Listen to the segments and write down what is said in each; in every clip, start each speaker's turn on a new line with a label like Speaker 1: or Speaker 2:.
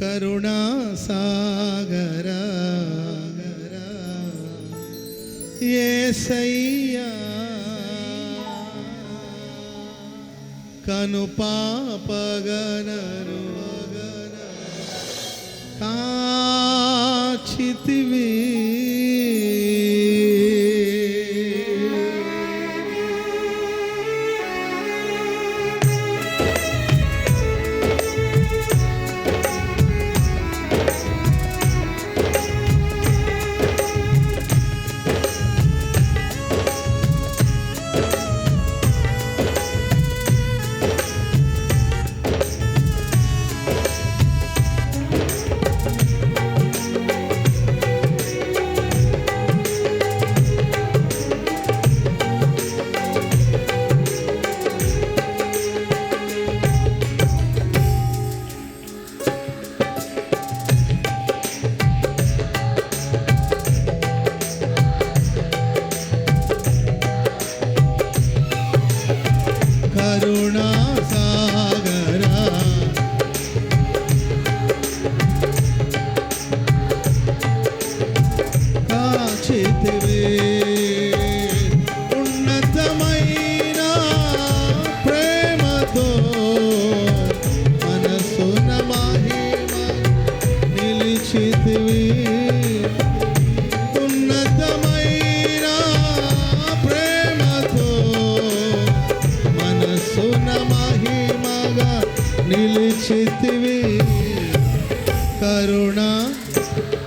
Speaker 1: కరుణా సాగర ఏసయ్యా కను పాపగనరు కాచితివి கருணா Uhum.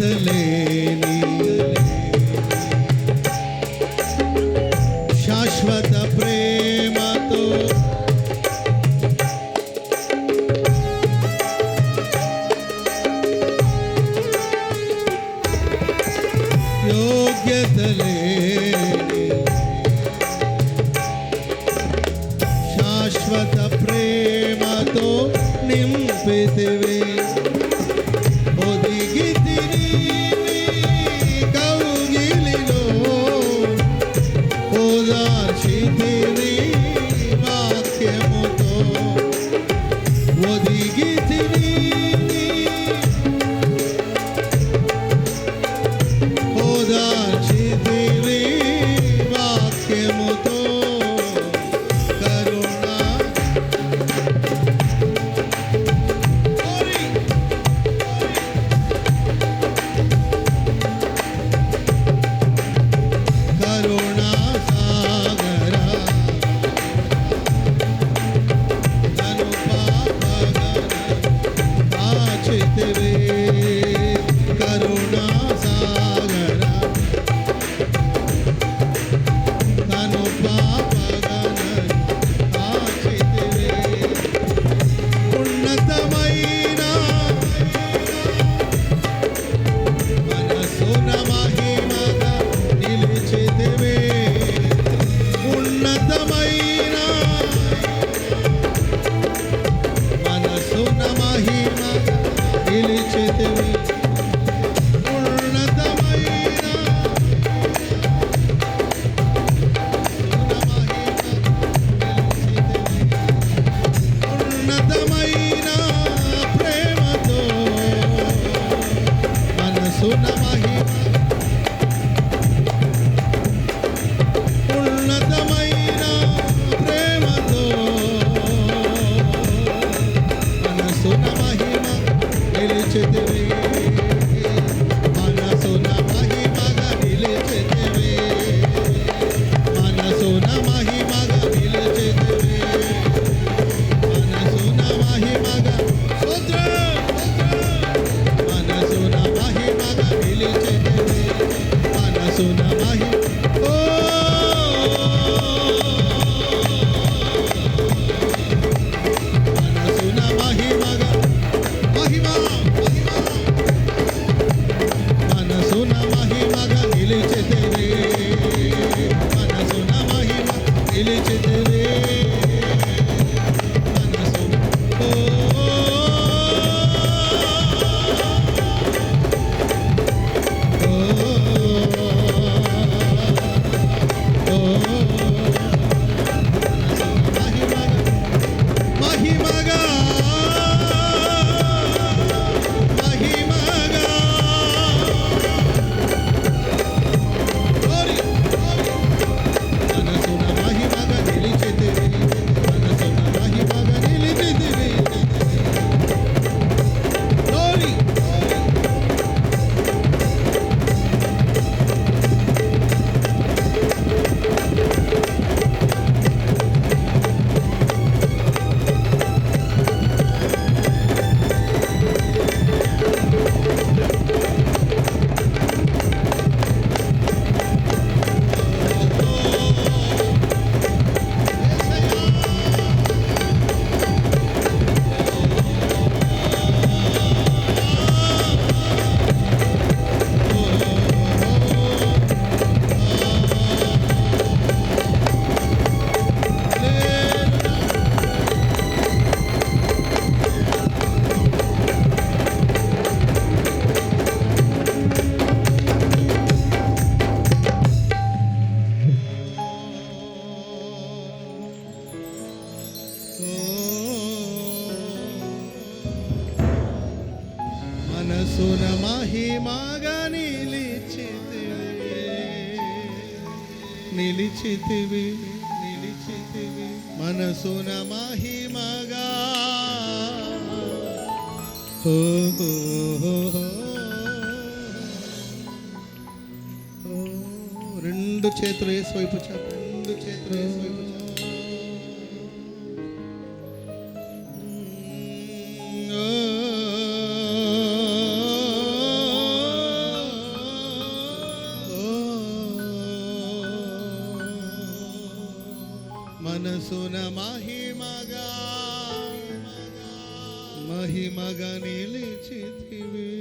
Speaker 1: ले সুনামাহি మనసున మహిమాగా నిలిచితివి. నిలిచితివి నిలిచితివి. మనసున మహిమగా రెండు చేతులు వేసి వైపు చాప రెండు చేతులు వేసి వైపు మనసున మహిమగా మహిమగా నిలిచితివే.